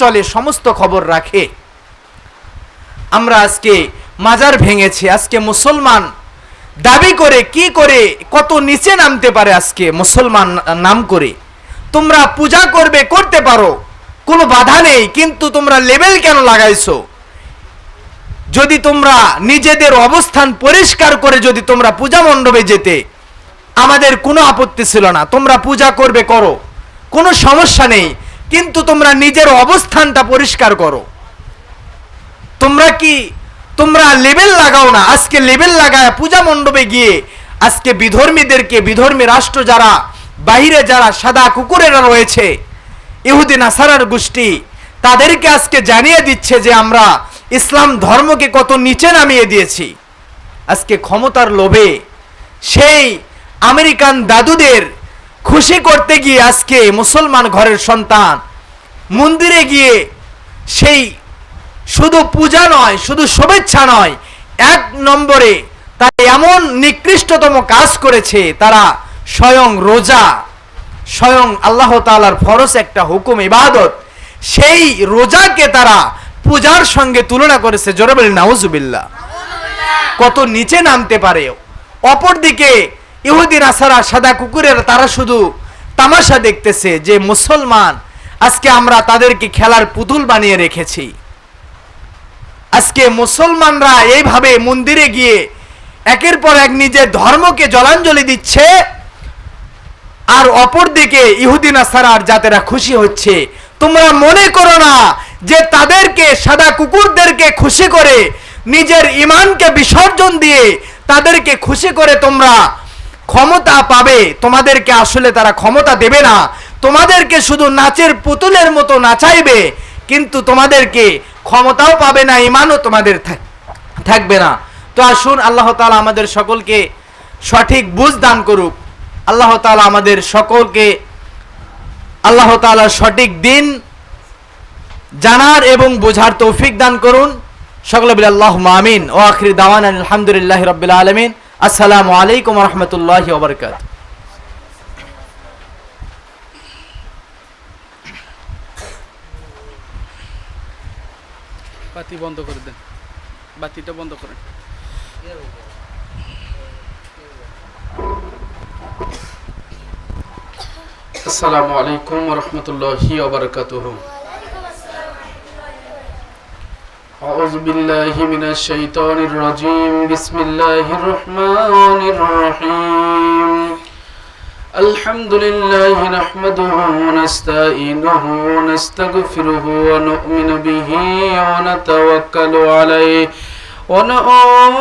চলে সমস্ত খবর রাখে। আমরা আজকে মাজার ভেঙেছি, আজকে মুসলমান দাবি করে কি করে, কত নিচে নামতে পারে আজকে মুসলমান নাম করে। তোমরা পূজা করবে, করতে পারো, কোনো বাধা নেই, কিন্তু তোমরা লেভেল কেন লাগাইছো? যদি তোমরা নিজেদের অবস্থান পরিষ্কার করে যদি তোমরা পূজা মণ্ডপে যেতে, আমাদের কোনো আপত্তি ছিল না। তোমরা পূজা করবে, করো, কোনো সমস্যা নেই। কিন্তু তোমরা নিজের অবস্থানটা পরিষ্কার করো। তোমরা কি, তোমরা লেবেল লাগাও না? আজকে লেবেল লাগায় পূজা মণ্ডপে গিয়ে আজকে বিধর্মীদেরকে, বিধর্মী রাষ্ট্র যারা বাইরে যারা সাদা কুকুরেরা রয়েছে, ইহুদি, নাসারার গোষ্ঠী, তাদেরকে আজকে জানিয়ে দিচ্ছে যে আমরা ইসলাম ধর্মকে কত নিচে নামিয়ে দিয়েছি। আজকে ক্ষমতার লোভে সেই আমেরিকান দাদুদের খুশি করতে গিয়ে আজকে মুসলমান ঘরের সন্তান, মন্দিরে গিয়ে সেই শুধু পূজা নয়, শুধু শুভেচ্ছা নয়, এক নম্বরে তারা এমন নিকৃষ্টতম কাজ করেছে, তারা স্বয়ং রোজা, স্বয়ং আল্লাহ তাআলার ফরজ একটা হুকুম, ইবাদত, সেই রোজাকে তারা পূজার সঙ্গে তুলনা করেছে জোরবেল নাউজুবিল্লাহ। কত নিচে নামতে পারে। অপরদিকে ইহুদি, নাসারা, সাদা কুকুরের তারা শুধু তামাশা দেখতেছে যে মুসলমান আজকে আমরা তাদেরকে খেলার পুতুল বানিয়ে রেখেছি। আজকে মুসলমানরা এইভাবে মন্দিরে গিয়ে একের পর এক নিজের ধর্মকে জলাঞ্জলি দিচ্ছে আর অপরদিকে ইহুদি নাসারার জাতেরা খুশি হচ্ছে। তোমরা মনে করো না যে তাদেরকে, সাদা কুকুরদেরকে খুশি করে নিজের ইমানকে বিসর্জন দিয়ে তাদেরকে খুশি করে তোমরা ক্ষমতা পাবে, তোমাদেরকে আসলে তারা ক্ষমতা দেবে না। তোমাদেরকে শুধু নাচের পুতুলের মতো নাচাইবে, কিন্তু তোমাদেরকে ক্ষমতাও পাবে না, ইমানও তোমাদের থাকবে না। তো আসুন, আল্লাহ তালা আমাদের সকলকে সঠিক বুঝ দান করুক। আল্লাহ তালা আমাদের সকলকে আল্লাহ তাআলা সঠিক দিন জানার এবং বোঝার তৌফিক দান করুন। সকলে বলে আল্লাহ মামিন ও আখরি দাওয়ান আলহামদুলিল্লাহ রবিল আলমিন। আসসালামু আলাইকুম রহমতুল্লাহ ওবরকাত বাতি বন্ধ করে দেন। বাতিটা বন্ধ করেন। আসসালামু আলাইকুম রহমতুল্লাহি ওবরকাতুহ أعوذ بالله من الشيطان الرجيم بسم الله الرحمن الرحيم الحمد لله نحمده ونستعينه ونستغفره ونؤمن به ونتوكل عليه ونعوذ